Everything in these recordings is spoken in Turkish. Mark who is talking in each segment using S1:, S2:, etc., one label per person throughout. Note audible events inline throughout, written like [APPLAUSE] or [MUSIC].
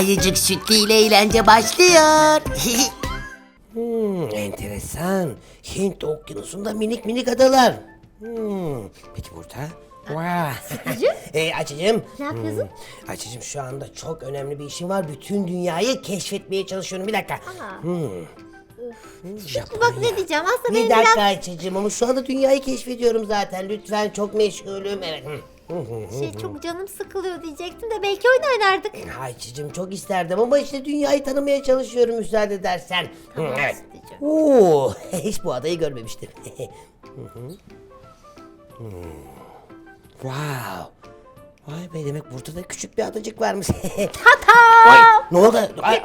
S1: Ayıcık Sütlü ile eğlence başlıyor. [LAUGHS]
S2: Hmm, enteresan. Hint okyanusunda minik minik adalar. Hmm, peki burada? Wow. [LAUGHS] ee, Açıcım.
S3: Ne yapıyorsun?
S2: Hmm, Açıcım şu anda çok önemli bir işim var. Bütün dünyayı keşfetmeye çalışıyorum. Bir dakika.
S3: Aa.
S2: Hmm.
S3: Şimdi bak ne diyeceğim aslında
S2: Bir
S3: benim
S2: dakika
S3: biraz
S2: Açıcım ama şu anda dünyayı keşfediyorum zaten. Lütfen çok meşgulüm. Evet. Hmm.
S3: Şey çok canım sıkılıyor diyecektim de belki oyun oynardık.
S2: Ayçicim çok isterdim ama işte dünyayı tanımaya çalışıyorum müsaade edersen.
S3: Tamam,
S2: evet.
S3: Sütlücüğüm.
S2: Oo, [LAUGHS] hiç bu adayı görmemiştim. [LAUGHS] Hı hı. Hmm. wow. Vay be demek burada da küçük bir adacık varmış. [LAUGHS]
S3: Hata!
S2: Ne oldu? Ay,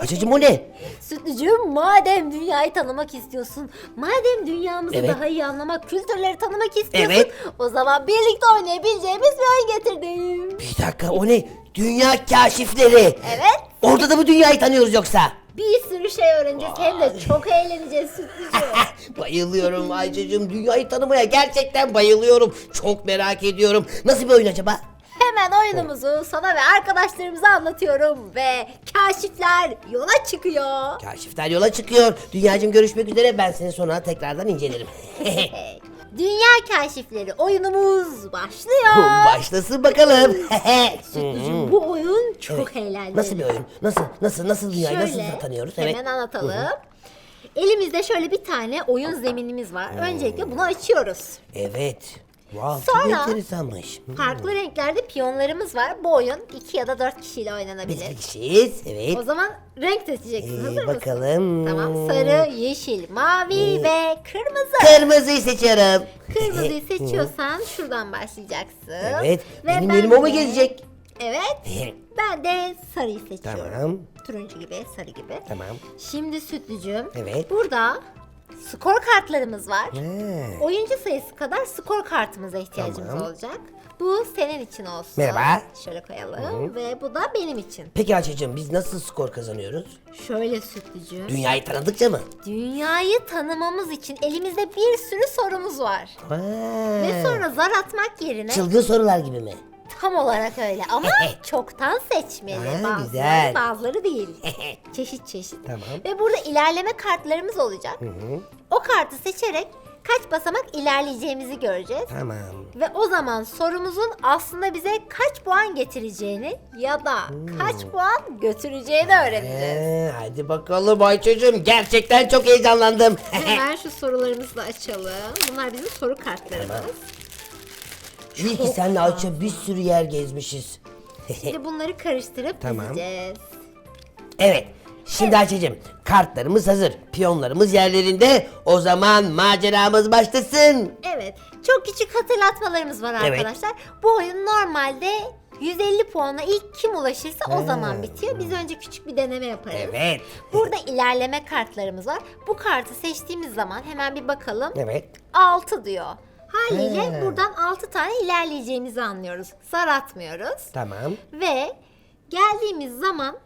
S2: Ayçicim bu ne?
S3: Sütlücüğüm madem dünyayı tanımak istiyorsun, madem dünyamızı
S2: Evet.
S3: daha iyi anlamak, kültürleri tanımak istiyorsun,
S2: Evet.
S3: o zaman birlikte oynayabileceğimiz bir oyun getirdim.
S2: Bir dakika o ne? Dünya kaşifleri.
S3: Evet.
S2: Orada da mı dünyayı tanıyoruz yoksa?
S3: Bir sürü şey öğreneceğiz hem de çok eğleneceğiz Sütlücüğüm. [LAUGHS]
S2: bayılıyorum Ayçicim. Dünyayı tanımaya gerçekten bayılıyorum. Çok merak ediyorum. Nasıl bir oyun acaba?
S3: Hemen oyunumuzu sana ve arkadaşlarımıza anlatıyorum ve kaşifler yola çıkıyor.
S2: Kaşifler yola çıkıyor. Dünyacım görüşmek üzere. Ben seni sonra tekrardan incelerim. [LAUGHS]
S3: Dünya kaşifleri oyunumuz başlıyor. [LAUGHS]
S2: Başlasın bakalım. [LAUGHS]
S3: Sütlücüğüm bu oyun çok eğlenceli.
S2: Nasıl bir oyun? Nasıl? Nasıl? Nasıl dünyayı nasıl tanıyoruz?
S3: Hemen anlatalım. Elimizde şöyle bir tane oyun zeminimiz var. Öncelikle bunu açıyoruz.
S2: Evet. Wow, çok
S3: Sonra-
S2: enteresanmış. Hı.
S3: Farklı renklerde piyonlarımız var. Bu oyun 2 ya da 4 kişiyle
S2: Biz
S3: oynanabilir.
S2: bir kişiyiz. Evet.
S3: O zaman renk seçeceksin.
S2: Ee,
S3: Hazır mısın?
S2: bakalım.
S3: Tamam. Sarı, yeşil, mavi ve kırmızı.
S2: Kırmızıyı seçiyorum.
S3: Kırmızıyı [LAUGHS] seçiyorsan şuradan başlayacaksın.
S2: Evet.
S3: Ve
S2: Benim
S3: ben
S2: yerime o mu
S3: de-
S2: gelecek?
S3: Evet. Ben de sarıyı seçiyorum.
S2: Tamam.
S3: Turuncu gibi, sarı gibi.
S2: Tamam.
S3: Şimdi sütlücüm.
S2: Evet.
S3: Burada skor kartlarımız var.
S2: Ha.
S3: Oyuncu sayısı kadar skor kartımıza ihtiyacımız
S2: Tamam.
S3: olacak. Bu senin için olsun.
S2: Merhaba.
S3: Şöyle koyalım ve bu da benim için.
S2: Peki Ayça'cığım biz nasıl skor kazanıyoruz?
S3: Şöyle sütlücüm.
S2: Dünyayı tanıdıkça mı?
S3: Dünyayı tanımamız için elimizde bir sürü sorumuz var.
S2: Ha.
S3: Ve sonra zar atmak yerine
S2: Çılgın sorular gibi mi?
S3: Tam olarak öyle ama çoktan seçmeli.
S2: Ha,
S3: bazıları,
S2: güzel.
S3: bazıları değil. çeşit çeşit.
S2: Tamam.
S3: Ve burada ilerleme kartlarımız olacak. O kartı seçerek kaç basamak ilerleyeceğimizi göreceğiz.
S2: Tamam.
S3: Ve o zaman sorumuzun aslında bize kaç puan getireceğini ya da kaç puan götüreceğini öğreneceğiz.
S2: Ee, hadi bakalım Ayça'cığım. Gerçekten çok heyecanlandım.
S3: Hemen [LAUGHS] şu sorularımızı da açalım. Bunlar bizim soru kartlarımız.
S2: İyi ki senle Ayça bir sürü yer gezmişiz.
S3: Şimdi [LAUGHS] bunları karıştırıp
S2: Tamam.
S3: dizeceğiz.
S2: Evet. Şimdi Ayça'cığım kartlarımız hazır. Piyonlarımız yerlerinde. O zaman maceramız başlasın.
S3: Evet. Çok küçük hatırlatmalarımız var
S2: Evet.
S3: arkadaşlar. Bu oyun normalde 150 puana ilk kim ulaşırsa o zaman bitiyor. Biz önce küçük bir deneme yaparız.
S2: Evet.
S3: Burada ilerleme kartlarımız var. Bu kartı seçtiğimiz zaman hemen bir bakalım.
S2: Evet.
S3: 6 diyor. Haliyle
S2: He.
S3: buradan 6 tane ilerleyeceğimizi anlıyoruz. Zar atmıyoruz.
S2: Tamam.
S3: Ve geldiğimiz zaman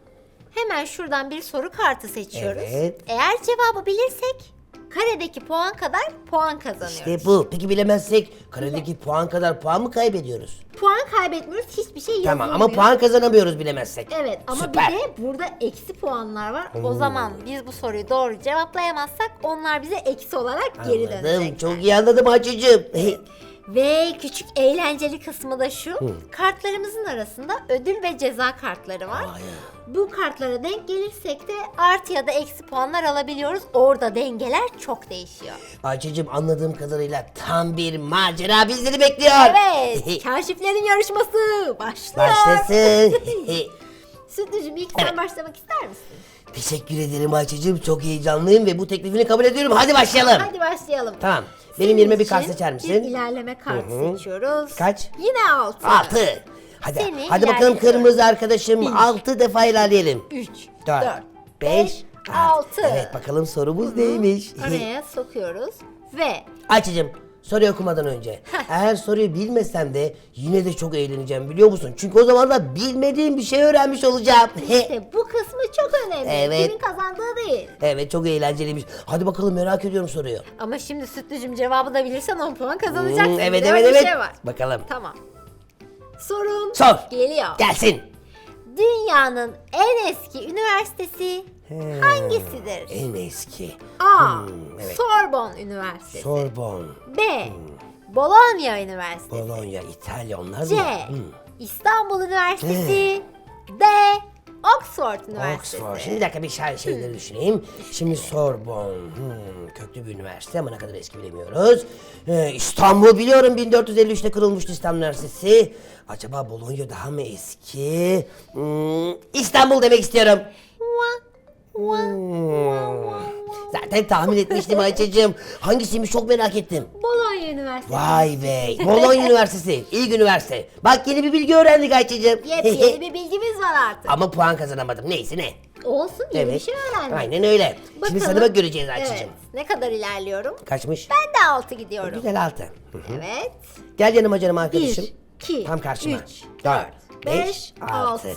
S3: hemen şuradan bir soru kartı seçiyoruz.
S2: Evet.
S3: Eğer cevabı bilirsek karedeki puan kadar puan kazanıyoruz.
S2: İşte bu. Peki bilemezsek karedeki puan kadar puan mı kaybediyoruz?
S3: Puan kaybetmiyoruz hiçbir şey
S2: Tamam
S3: yazılmıyor.
S2: ama puan kazanamıyoruz bilemezsek.
S3: Evet ama
S2: Süper.
S3: bir de burada eksi puanlar var. O zaman biz bu soruyu doğru cevaplayamazsak onlar bize eksi olarak geri
S2: Anladım.
S3: dönecek.
S2: Çok iyi anladım Ayça'cığım. [LAUGHS]
S3: Ve küçük eğlenceli kısmı da şu. Kartlarımızın arasında ödül ve ceza kartları var. Bu kartlara denk gelirsek de artı ya da eksi puanlar alabiliyoruz. Orada dengeler çok değişiyor.
S2: Ayça'cığım anladığım kadarıyla tam bir macera bizleri bekliyor.
S3: Evet, [LAUGHS] kaşiflerin yarışması başlıyor.
S2: Başlasın. [LAUGHS] [LAUGHS]
S3: Sütlücüm ilk sen başlamak ister misin?
S2: Teşekkür ederim Ayça'cığım. Çok heyecanlıyım ve bu teklifini kabul ediyorum. Hadi başlayalım.
S3: Hadi başlayalım.
S2: Tamam. Benim yerime bir kart seçer
S3: Bir
S2: misin?
S3: ilerleme kartı
S2: Hı hı.
S3: seçiyoruz.
S2: Kaç?
S3: Yine altı.
S2: Altı. Hadi,
S3: Seni
S2: hadi bakalım kırmızı arkadaşım.
S3: Bir.
S2: Altı defa ilerleyelim.
S3: Üç,
S2: Dört,
S3: dört,
S2: beş,
S3: beş,
S2: altı. Evet bakalım sorumuz neymiş?
S3: Araya sokuyoruz ve
S2: Ayça'cığım soruyu okumadan önce. Eğer soruyu bilmesem de yine de çok eğleneceğim biliyor musun? Çünkü o zaman da bilmediğim bir şey öğrenmiş olacağım. [LAUGHS]
S3: işte bu kısmı çok önemli.
S2: Evet.
S3: Kimin kazandığı değil.
S2: evet çok eğlenceliymiş. Hadi bakalım merak ediyorum soruyu.
S3: Ama şimdi Sütlücüm cevabı da bilirsen 10 puan kazanacaksın.
S2: Hmm,
S3: Bir
S2: evet
S3: de
S2: evet
S3: öyle bir
S2: evet.
S3: Şey var.
S2: Bakalım.
S3: Tamam. Sorum
S2: Sor.
S3: geliyor.
S2: Gelsin.
S3: Dünyanın en eski üniversitesi hangisidir?
S2: En eski.
S3: A.
S2: Hmm, evet.
S3: Sorbonne Üniversitesi.
S2: Sorbonne,
S3: B. Bologna Üniversitesi.
S2: Bologna, İtalya onlar
S3: C.
S2: mı? Hmm.
S3: İstanbul Üniversitesi. D. Oxford Üniversitesi.
S2: Oxford. Şimdi bir dakika bir şey şeyleri düşüneyim. Şimdi Sorbonne. Hmm, köklü bir üniversite ama ne kadar eski bilemiyoruz. Ee, İstanbul biliyorum 1453'te kırılmıştı İstanbul Üniversitesi. Acaba Bologna daha mı eski? Hmm, İstanbul demek istiyorum. Hmm. Zaten tahmin etmiştim Ayça'cığım. Hangisiymiş çok merak ettim.
S3: Bologna Üniversitesi.
S2: Vay be. [LAUGHS] Bologna Üniversitesi. İlk üniversite. Bak yeni bir bilgi öğrendik Ayça'cığım.
S3: Yepyeni [LAUGHS] bir bilgimiz var artık.
S2: Ama puan kazanamadım. Neyse ne.
S3: Olsun yeni bir şey öğrendik.
S2: Aynen öyle. Şimdi
S3: Bakalım.
S2: sana bak göreceğiz Ayça'cığım.
S3: Evet. Ne kadar ilerliyorum?
S2: Kaçmış?
S3: Ben de 6 gidiyorum.
S2: Güzel altı. Hı.
S3: Evet.
S2: Gel yanıma canım arkadaşım.
S3: 1, 2,
S2: Tam karşıma.
S3: 3,
S2: Dört,
S3: 4, 5, 6.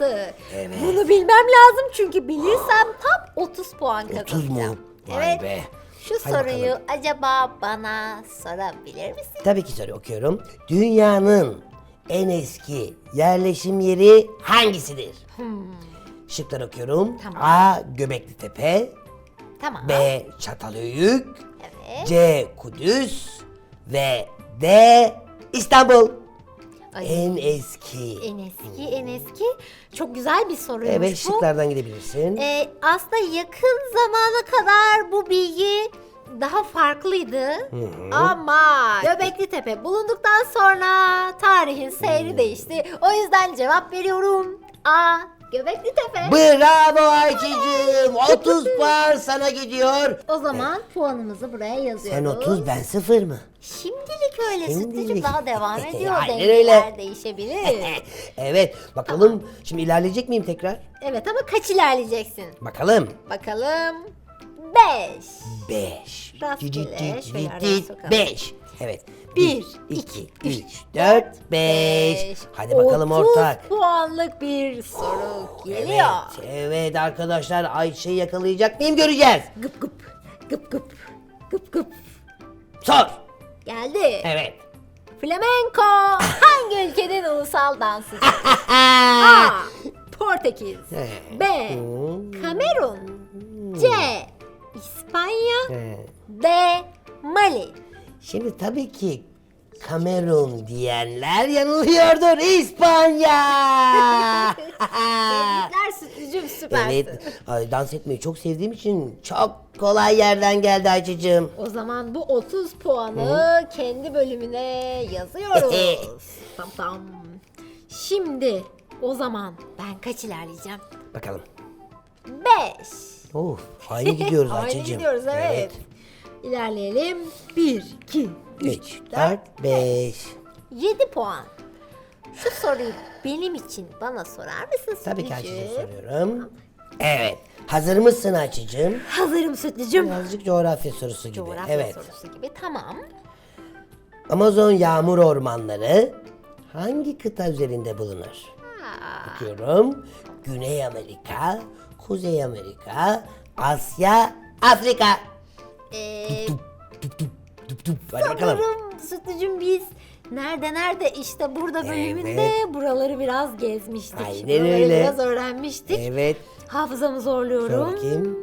S2: Evet.
S3: Bunu bilmem lazım çünkü bilirsem tam 30 puan
S2: 30
S3: kazanacağım.
S2: mu? Vay
S3: evet.
S2: be.
S3: Şu
S2: Hadi
S3: soruyu
S2: bakalım.
S3: acaba bana sorabilir misin?
S2: Tabii ki soru okuyorum. Dünyanın en eski yerleşim yeri hangisidir? Şıklar okuyorum.
S3: Hmm. Tamam.
S2: A. Göbekli Tepe.
S3: Tamam.
S2: B. Çatalhöyük.
S3: Evet.
S2: C. Kudüs. Ve D. İstanbul.
S3: Ay.
S2: En eski.
S3: En eski, en eski. Çok güzel bir soruymuş
S2: Evet
S3: bu.
S2: şıklardan gidebilirsin.
S3: Ee, aslında yakın zamana kadar bu bilgi daha farklıydı. Ama Göbekli Tepe bulunduktan sonra tarihin seyri değişti. O yüzden cevap veriyorum. A. Göbekli Tepe.
S2: Bravo Ayça'cığım. 30 [LAUGHS] puan sana gidiyor.
S3: O zaman puanımızı buraya yazıyoruz.
S2: Sen 30 ben 0 mı?
S3: Şimdilik öyle
S2: Şimdilik.
S3: sütlücüm daha devam [LAUGHS] ediyor.
S2: Aynen
S3: Dengeler
S2: öyle.
S3: değişebilir. [LAUGHS]
S2: evet bakalım şimdi ilerleyecek miyim tekrar?
S3: evet ama kaç ilerleyeceksin?
S2: Bakalım.
S3: Bakalım. 5.
S2: 5.
S3: Rastgele şöyle araya sokalım.
S2: 5. Evet.
S3: Bir,
S2: 1,
S3: iki,
S2: 2, 3, 4, 5. Hadi bakalım
S3: 30
S2: ortak.
S3: puanlık bir soru geliyor.
S2: Evet, evet arkadaşlar Ayşe'yi yakalayacak mıyım göreceğiz.
S3: Gıp gıp. Gıp gıp. Gıp gıp.
S2: Sor.
S3: Geldi.
S2: Evet.
S3: Flamenco [LAUGHS] hangi ülkenin ulusal dansıdır? [LAUGHS] A. Portekiz. B. Kamerun. C. İspanya. D. Mali.
S2: Şimdi tabii ki Kamerun diyenler yanılıyordur. İspanya. [LAUGHS]
S3: Tebrikler sütlücüm süpersin.
S2: evet. Ay, dans etmeyi çok sevdiğim için çok kolay yerden geldi Ayça'cığım.
S3: O zaman bu 30 puanı kendi bölümüne yazıyoruz. [LAUGHS] tam tam. Şimdi o zaman ben kaç ilerleyeceğim?
S2: Bakalım.
S3: 5.
S2: Of, aynı [LAUGHS] gidiyoruz
S3: Aynı
S2: Ayça'cığım.
S3: gidiyoruz evet. İlerleyelim. 1, 2, 3,
S2: 3,
S3: 4,
S2: 4, 5.
S3: 7 puan. Şu soruyu benim için bana sorar mısın
S2: Tabii ki
S3: Sütlücüğüm?
S2: Ayça'cığım soruyorum. Evet. Hazır mısın Ayça'cığım?
S3: Hazırım Sütlücüm.
S2: Birazcık coğrafya sorusu gibi.
S3: Coğrafya
S2: evet.
S3: sorusu gibi tamam.
S2: Amazon yağmur ormanları hangi kıta üzerinde bulunur? Bakıyorum. Güney Amerika, Kuzey Amerika, Asya, Afrika.
S3: ee,
S2: Dup dup dup dup. Hadi bakalım.
S3: Sanırım Sütlücüm biz nerede nerede işte burada bölümünde buraları biraz gezmiştik.
S2: Aynen
S3: buraları
S2: öyle.
S3: biraz öğrenmiştik.
S2: Evet.
S3: Hafızamı zorluyorum.
S2: Sor bakayım.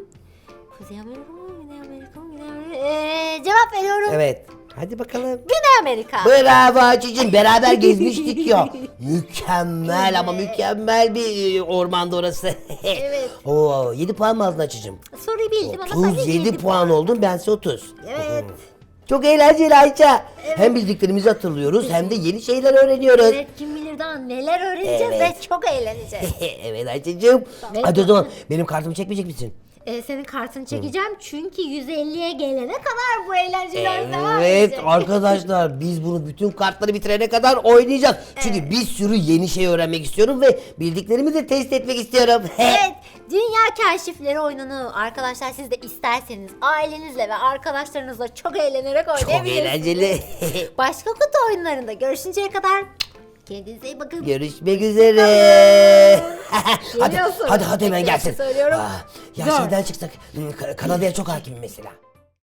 S3: Kuzey Amerika mı? Güney Amerika mı? Güney Amerika Ee, cevap veriyorum.
S2: Evet. Hadi bakalım.
S3: Güney Amerika.
S2: Bravo Hacı'cığım beraber gezmiştik ya. [LAUGHS] Mükemmel ama mükemmel bir e, ormanda orası. [LAUGHS]
S3: Evet.
S2: Oo, 7 puan mı aldın Hacı'cığım?
S3: Soruyu bildim ama sadece
S2: 37
S3: yedi
S2: puan oldun bense 30.
S3: Evet.
S2: Çok eğlenceli Ayça. Hem bildiklerimizi hatırlıyoruz hem de yeni şeyler öğreniyoruz.
S3: Evet kim bilir daha neler öğreneceğiz
S2: Evet.
S3: ve çok eğleneceğiz. [LAUGHS]
S2: evet Ayça'cığım. Hadi o zaman benim kartımı çekmeyecek misin?
S3: Ee, senin kartını çekeceğim çünkü 150'ye gelene kadar bu eğlenceler devam
S2: Evet
S3: edecek.
S2: arkadaşlar biz bunu bütün kartları bitirene kadar oynayacağız. Çünkü bir sürü yeni şey öğrenmek istiyorum ve bildiklerimi de test etmek istiyorum. [LAUGHS]
S3: Evet, Dünya Kaşifleri oyununu arkadaşlar siz de isterseniz ailenizle ve arkadaşlarınızla çok eğlenerek
S2: Çok
S3: oynayabilirsiniz.
S2: eğlenceli. [LAUGHS]
S3: Başka kutu oyunlarında görüşünceye kadar kendinize iyi bakın.
S2: Görüşmek üzere. [LAUGHS] hadi, hadi hadi hemen gelsin.
S3: söylüyorum.
S2: Aa, ya
S3: Dört.
S2: şeyden çıksak Ka- Kanada'ya çok hakimim mesela.